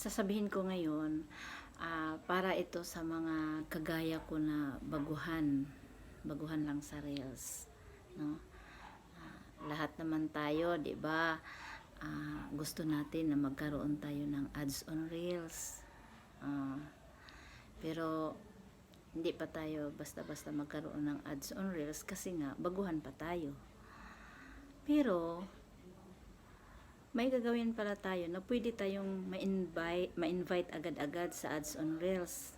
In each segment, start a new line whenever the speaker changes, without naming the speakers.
sasabihin ko ngayon, ah, para ito sa mga kagaya ko na baguhan. Baguhan lang sa Reels. No? Ah, lahat naman tayo, di ba? Ah, gusto natin na magkaroon tayo ng ads on Reels. Ah, pero hindi pa tayo basta-basta magkaroon ng ads on Reels kasi nga baguhan pa tayo. Pero may gagawin pala tayo na pwede tayong ma-invite, ma-invite agad-agad sa ads on Reels.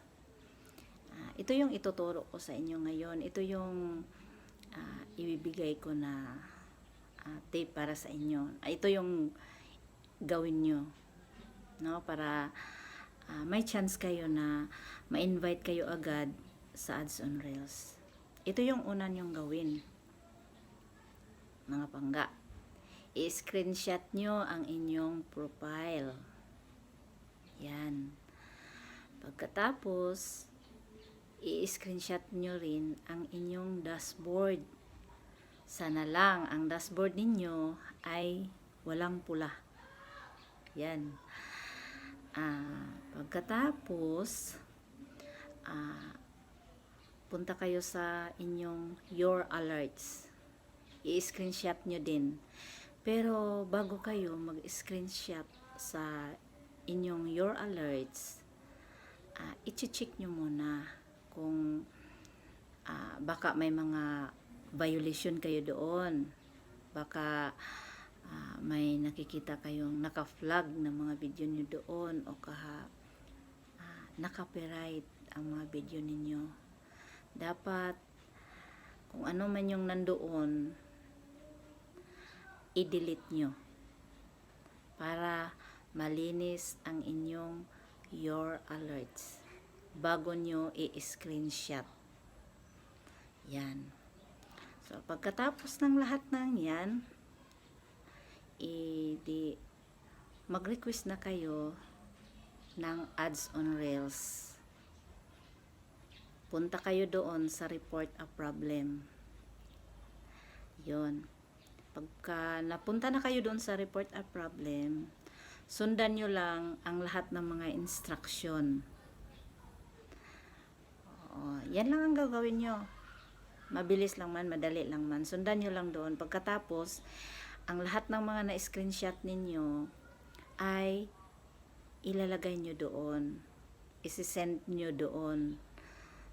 Ah, ito yung ituturo ko sa inyo ngayon. Ito yung ah, ibibigay ko na ah, tip para sa inyo. Ah, ito yung gawin nyo. No? Para ah, may chance kayo na ma-invite kayo agad sa ads on Reels. Ito yung una nyong gawin. Mga pangga i-screenshot nyo ang inyong profile. Yan. Pagkatapos, i-screenshot nyo rin ang inyong dashboard. Sana lang ang dashboard ninyo ay walang pula. Yan. Ah, pagkatapos, ah, punta kayo sa inyong your alerts. I-screenshot nyo din. Pero bago kayo mag-screenshot sa inyong your alerts, uh, i-check nyo muna kung ah, baka may mga violation kayo doon. Baka ah, may nakikita kayong naka-flag na mga video nyo doon o kaha ah, naka-copyright ang mga video ninyo. Dapat kung ano man yung nandoon, i-delete nyo para malinis ang inyong your alerts bago nyo i-screenshot. Yan. So, pagkatapos ng lahat ng yan, i- mag-request na kayo ng ads on Rails. Punta kayo doon sa report a problem. Yon. Pagka napunta na kayo doon sa report a problem, sundan nyo lang ang lahat ng mga instruction. Oo, yan lang ang gagawin nyo. Mabilis lang man, madali lang man. Sundan nyo lang doon. Pagkatapos, ang lahat ng mga na-screenshot ninyo ay ilalagay nyo doon. Isisend nyo doon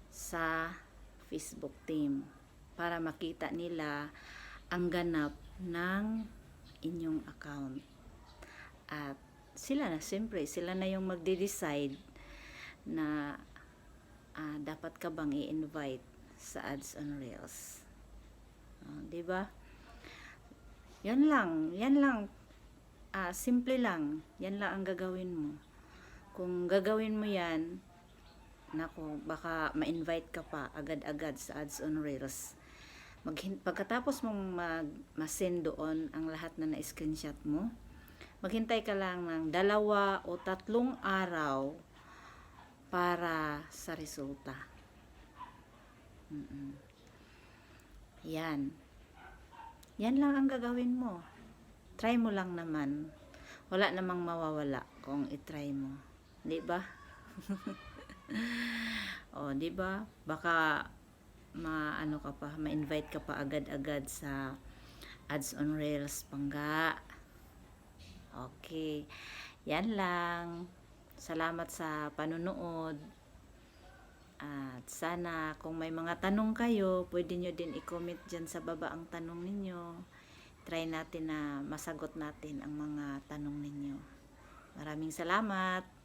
sa Facebook team para makita nila ang ganap ng inyong account. At sila na, siyempre, sila na yung magde-decide na ah, dapat ka bang i-invite sa ads on Reels. 'Di ba? Yan lang, yan lang. Ah, simple lang. Yan lang ang gagawin mo. Kung gagawin mo yan, nako, baka ma-invite ka pa agad-agad sa ads on Reels maghin- pagkatapos mong mag masend doon ang lahat na na-screenshot mo, maghintay ka lang ng dalawa o tatlong araw para sa resulta. Mm-mm. Yan. Yan lang ang gagawin mo. Try mo lang naman. Wala namang mawawala kung i-try mo. 'Di ba? oh, 'di ba? Baka ma-ano ka pa, ma-invite ka pa agad-agad sa ads on Rails Pangga. Okay. Yan lang. Salamat sa panunood. At sana kung may mga tanong kayo, pwede nyo din i-comment dyan sa baba ang tanong ninyo. Try natin na masagot natin ang mga tanong ninyo. Maraming salamat.